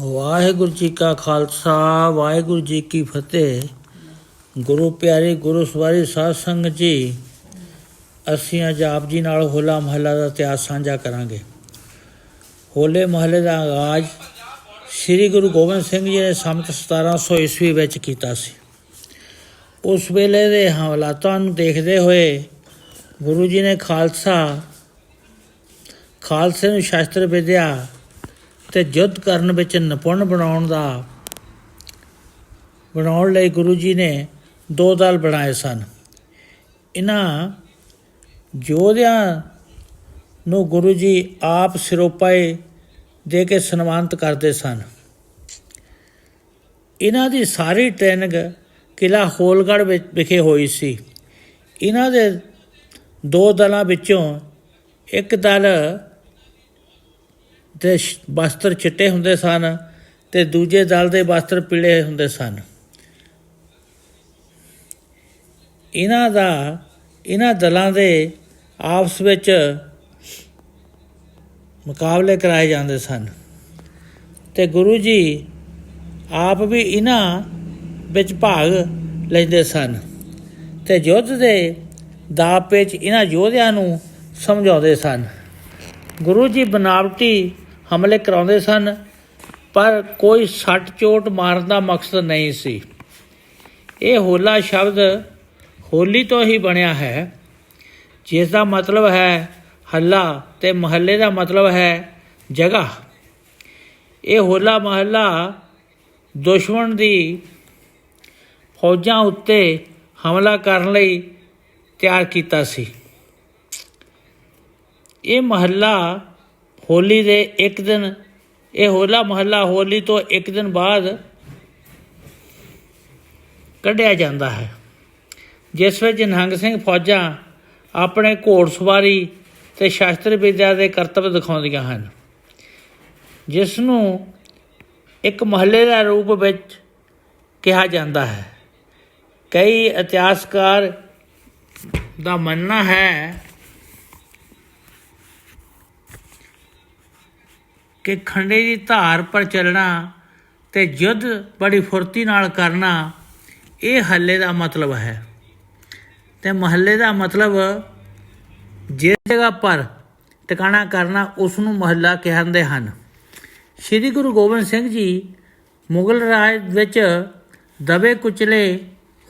ਵਾਹਿਗੁਰੂ ਜੀ ਕਾ ਖਾਲਸਾ, ਵਾਹਿਗੁਰੂ ਜੀ ਕੀ ਫਤਿਹ। ਗੁਰੂ ਪਿਆਰੇ, ਗੁਰੂ ਸਵਾਰੀ ਸਾਧ ਸੰਗਤ ਜੀ, ਅਸੀਂ ਅੱਜ ਆਪ ਜੀ ਨਾਲ ਹੋਲਾ ਮਹੱਲਾ ਦਾ ਇਤਿਹਾਸ ਸਾਂਝਾ ਕਰਾਂਗੇ। ਹੋਲੇ ਮਹੱਲੇ ਦਾ ਆਗਾਜ਼ ਸ੍ਰੀ ਗੁਰੂ ਗੋਬਿੰਦ ਸਿੰਘ ਜੀ ਨੇ ਸੰਮਤ 1700 ਈਸਵੀ ਵਿੱਚ ਕੀਤਾ ਸੀ। ਉਸ ਵੇਲੇ ਦੇ ਹਾਲਾਤਾਂ ਨੂੰ ਦੇਖਦੇ ਹੋਏ ਗੁਰੂ ਜੀ ਨੇ ਖਾਲਸਾ, ਖਾਲਸੇ ਨੂੰ ਸ਼ਾਸਤਰ ਵਿਦਿਆ ਤੇ ਯੁੱਧ ਕਰਨ ਵਿੱਚ ਨਿਪੁੰਨ ਬਣਾਉਣ ਦਾ, ਬਣਾਉਣ ਲਈ ਗੁਰੂ ਜੀ ਨੇ ਦੋ ਦਲ ਬਣਾਏ ਸਨ। ਇਹਨਾਂ ਯੋਧਿਆਂ ਨੂੰ ਗੁਰੂ ਜੀ ਆਪ ਸਿਰੋਪਾਏ ਦੇ ਕੇ ਸਨਮਾਨਿਤ ਕਰਦੇ ਸਨ। ਇਹਨਾਂ ਦੀ ਸਾਰੀ ਟ੍ਰੇਨਿੰਗ ਕਿਲਾ ਹੋਲਗੜ੍ਹ ਵਿੱਚ ਵਿਖੇ ਹੋਈ ਸੀ। ਇਹਨਾਂ ਦੇ ਦੋ ਦਲਾਂ ਵਿੱਚੋਂ ਇੱਕ ਦਲ ਦੇ ਵਸਤਰ ਚਿੱਟੇ ਹੁੰਦੇ ਸਨ ਤੇ ਦੂਜੇ ਦਲ ਦੇ ਵਸਤਰ ਪੀਲੇ ਹੁੰਦੇ ਸਨ। ਇਹਨਾਂ ਦਾ, ਇਹਨਾਂ ਦਲਾਂ ਦੇ ਆਪਸ ਵਿੱਚ ਮੁਕਾਬਲੇ ਕਰਾਏ ਜਾਂਦੇ ਸਨ। ਤੇ ਗੁਰੂ ਜੀ ਆਪ ਵੀ ਇਹਨਾਂ ਵਿੱਚ ਭਾਗ ਲੈਂਦੇ ਸਨ ਤੇ ਯੁੱਧ ਦੇ ਦਾਅ ਪੇਚ ਇਹਨਾਂ ਯੋਧਿਆਂ ਨੂੰ ਸਮਝਾਉਂਦੇ ਸਨ। ਗੁਰੂ ਜੀ ਬਨਾਵਟੀ ਹਮਲੇ ਕਰਾਉਂਦੇ ਸਨ, ਪਰ ਕੋਈ ਸੱਟ ਚੋਟ ਮਾਰਨ ਦਾ ਮਕਸਦ ਨਹੀਂ ਸੀ। ਇਹ ਹੋਲਾ ਸ਼ਬਦ ਹੋਲੀ ਤੋਂ ਹੀ ਬਣਿਆ ਹੈ, ਜਿਸ ਦਾ ਮਤਲਬ ਹੈ ਹੱਲਾ ਤੇ ਮਹੱਲੇ ਦਾ ਮਤਲਬ ਹੈ ਜਗ੍ਹਾ। ਇਹ ਹੋਲਾ ਮਹੱਲਾ ਦੁਸ਼ਮਣ ਦੀ ਫੌਜਾਂ ਉੱਤੇ ਹਮਲਾ ਕਰਨ ਲਈ ਤਿਆਰ ਕੀਤਾ ਸੀ। ਇਹ ਮਹੱਲਾ ਹੋਲੀ ਦੇ ਇੱਕ ਦਿਨ, ਇਹ ਹੋਲਾ ਮਹੱਲਾ ਹੋਲੀ ਤੋਂ ਇੱਕ ਦਿਨ ਬਾਅਦ ਕੱਢਿਆ ਜਾਂਦਾ ਹੈ। ਜਿਸ ਵਿੱਚ ਨਿਹੰਗ ਸਿੰਘ ਫੌਜਾਂ ਆਪਣੇ ਘੋੜਸਵਾਰੀ ਤੇ ਸ਼ਾਸਤਰ ਵਿਦਿਆ ਦੇ ਕਰਤੱਵ ਦਿਖਾਉਂਦੀਆਂ ਹਨ। ਜਿਸ ਨੂੰ ਇੱਕ ਮਹੱਲੇ ਦਾ ਰੂਪ ਵਿੱਚ ਕਿਹਾ ਜਾਂਦਾ ਹੈ। ਕਈ ਇਤਿਹਾਸਕਾਰ ਦਾ ਮੰਨਣਾ ਹੈ ਕਿ ਖੰਡੇ ਦੀ ਧਾਰ ਪਰ ਚੱਲਣਾ ਤੇ ਯੁੱਧ ਬੜੀ ਫੁਰਤੀ ਨਾਲ ਕਰਨਾ, ਇਹ ਹੱਲੇ ਦਾ ਮਤਲਬ ਹੈ। ਤੇ ਮਹੱਲੇ ਦਾ ਮਤਲਬ ਜਿਸ ਜਗ੍ਹਾ ਪਰ ਟਿਕਾਣਾ ਕਰਨਾ ਉਸ ਨੂੰ ਮਹੱਲਾ ਕਹਿੰਦੇ ਹਨ। ਸ੍ਰੀ ਗੁਰੂ ਗੋਬਿੰਦ ਸਿੰਘ ਜੀ ਮੁਗਲ ਰਾਜ ਵਿੱਚ ਦਬੇ ਕੁਚਲੇ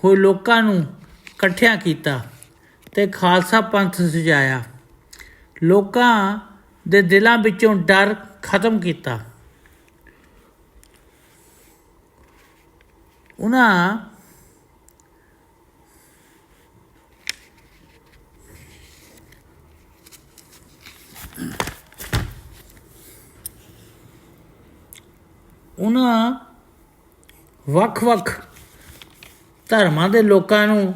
ਹੋਏ ਲੋਕਾਂ ਨੂੰ ਇਕੱਠਿਆਂ ਕੀਤਾ ਤੇ ਖਾਲਸਾ ਪੰਥ ਸਜਾਇਆ। ਲੋਕਾਂ ਦੇ ਦਿਲਾਂ ਵਿੱਚੋਂ ਡਰ ਖਤਮ ਕੀਤਾ। ਉਹਨਾਂ ਉਹਨਾਂ ਵੱਖ-ਵੱਖ ਧਰਮਾਂ ਦੇ ਲੋਕਾਂ ਨੂੰ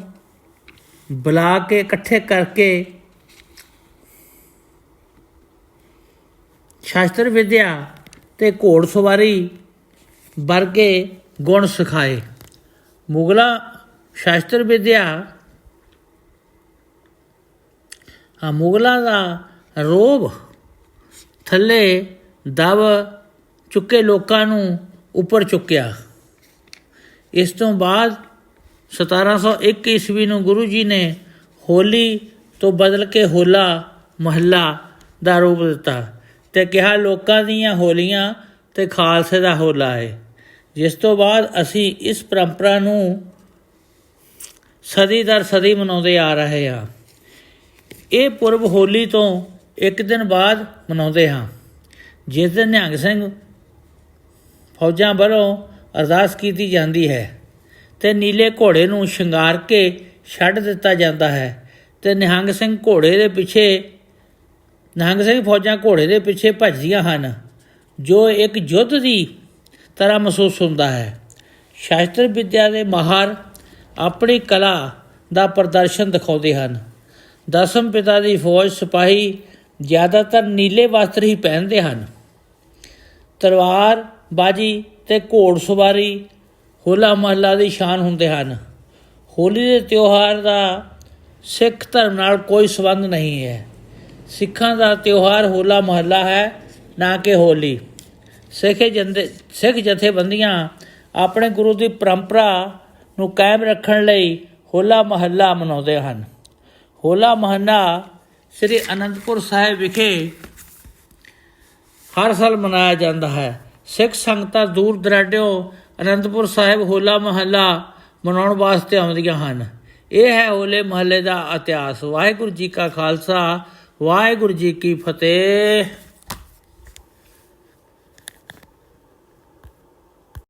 ਬੁਲਾ ਕੇ ਇਕੱਠੇ ਕਰਕੇ ਸ਼ਾਸਤਰ ਵਿਦਿਆ ਤੇ ਘੋੜਸਵਾਰੀ ਵਰਗੇ ਗੁਣ ਸਿਖਾਏ। ਮੁਗਲਾ ਸ਼ਾਸਤਰ ਵਿਦਿਆ ਆ ਮੁਗਲਾਂ ਦਾ ਰੋਬ ਥੱਲੇ ਦਬ ਚੁੱਕੇ ਲੋਕਾਂ ਨੂੰ ਉੱਪਰ ਚੁੱਕਿਆ। ਇਸ ਤੋਂ ਬਾਅਦ 1701 ਈਸਵੀ ਨੂੰ ਗੁਰੂ ਜੀ ਨੇ ਹੋਲੀ ਤੋਂ ਬਦਲ ਕੇ ਹੋਲਾ ਮਹੱਲਾ ਦਾ ਰੂਪ ਦਿੱਤਾ। ਤੇ ਕਿਹਾ, ਲੋਕਾਂ ਦੀਆਂ ਹੋਲੀਆਂ ਤੇ ਖਾਲਸੇ ਦਾ ਹੋਲਾ ਹੈ ਜਿਸ ਤੋਂ ਬਾਅਦ ਅਸੀਂ ਇਸ ਪਰੰਪਰਾ ਨੂੰ ਸਦੀ ਦਰ ਸਦੀ ਮਨਾਉਂਦੇ ਆ ਰਹੇ ਹਾਂ। ਇਹ ਪੁਰਬ ਹੋਲੀ ਤੋਂ ਇੱਕ ਦਿਨ ਬਾਅਦ ਮਨਾਉਂਦੇ ਹਾਂ। ਜਿਸ ਦਿਨ ਨਿਹੰਗ ਸਿੰਘ ਫੌਜਾਂ ਵੱਲੋਂ ਅਰਦਾਸ ਕੀਤੀ ਜਾਂਦੀ ਹੈ ਤੇ ਨੀਲੇ ਘੋੜੇ ਨੂੰ ਸ਼ਿੰਗਾਰ ਕੇ ਛੱਡ ਦਿੱਤਾ ਜਾਂਦਾ ਹੈ ਤੇ ਨਿਹੰਗ ਸਿੰਘ ਘੋੜੇ ਦੇ ਪਿੱਛੇ ਨਿਹੰਗ ਸਿੰਘ ਫੌਜਾਂ ਘੋੜੇ ਦੇ ਪਿੱਛੇ ਭੱਜਦੀਆਂ ਹਨ। ਜੋ ਇੱਕ ਯੁੱਧ ਦੀ ਤਰ੍ਹਾਂ ਮਹਿਸੂਸ ਹੁੰਦਾ ਹੈ। ਸ਼ਾਸਤਰ ਵਿਦਿਆ ਦੇ ਮਾਹਰ ਆਪਣੀ ਕਲਾ ਦਾ ਪ੍ਰਦਰਸ਼ਨ ਦਿਖਾਉਂਦੇ ਹਨ। ਦਸਮ ਪਿਤਾ ਦੀ ਫੌਜ ਸਿਪਾਹੀ ਜ਼ਿਆਦਾਤਰ ਨੀਲੇ ਵਸਤਰ ਹੀ ਪਹਿਨਦੇ ਹਨ। ਤਲਵਾਰ ਬਾਜੀ ਤੇ ਘੋੜਸਵਾਰੀ ਹੋਲਾ ਮਹੱਲਾ ਦੀ ਸ਼ਾਨ ਹੁੰਦੇ ਹਨ। ਹੋਲੀ ਦੇ ਤਿਉਹਾਰ ਦਾ ਸਿੱਖ ਧਰਮ ਨਾਲ ਕੋਈ ਸੰਬੰਧ ਨਹੀਂ ਹੈ। ਸਿੱਖਾਂ ਦਾ ਤਿਉਹਾਰ ਹੋਲਾ ਮਹੱਲਾ ਹੈ, ਨਾ ਕਿ ਹੋਲੀ। ਸਿੱਖ ਜੰਦੇ ਸਿੱਖ ਜਥੇਬੰਦੀਆਂ ਆਪਣੇ ਗੁਰੂ ਦੀ ਪਰੰਪਰਾ ਨੂੰ ਕਾਇਮ ਰੱਖਣ ਲਈ ਹੋਲਾ ਮਹੱਲਾ ਮਨਾਉਂਦੇ ਹਨ। ਹੋਲਾ ਮਹੱਲਾ ਸ੍ਰੀ ਅਨੰਦਪੁਰ ਸਾਹਿਬ ਵਿਖੇ ਹਰ ਸਾਲ ਮਨਾਇਆ ਜਾਂਦਾ ਹੈ। ਸਿੱਖ ਸੰਗਤਾਂ ਦੂਰ ਦਰਾਡਿਓ ਅਨੰਦਪੁਰ ਸਾਹਿਬ ਹੋਲਾ ਮਹੱਲਾ ਮਨਾਉਣ ਵਾਸਤੇ ਆਉਂਦੀਆਂ ਹਨ। ਇਹ ਹੈ ਹੋਲੇ ਮਹੱਲੇ ਦਾ ਇਤਿਹਾਸ। ਵਾਹਿਗੁਰੂ ਜੀ ਕਾ ਖਾਲਸਾ ਵਾਹਿਗੁਰੂ ਜੀ ਕੀ ਫਤਿਹ।